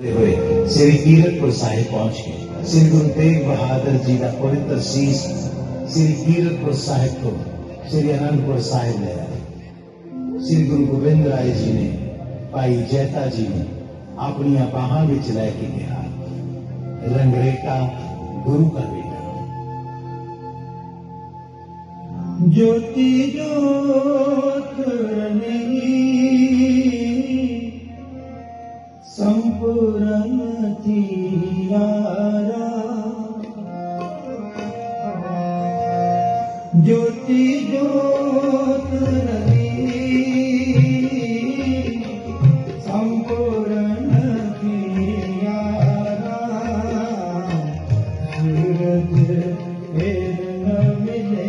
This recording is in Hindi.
हुए श्री कीरतपुर साहिब पहुँच गए। श्री गुरु तेग बहादुर जी का पवित्र शीश श्री कीरतपुर साहिब को श्री अनंतपुर साहिब ले आए। श्री गुरु गोबिंद राय जी ने, भाई जैता जी ने अपन बाहां बिच लैके कहा रंगरेटा गुरु का बेटा ज्योति ज्योत जित नी सपूर्ण कयारा मिले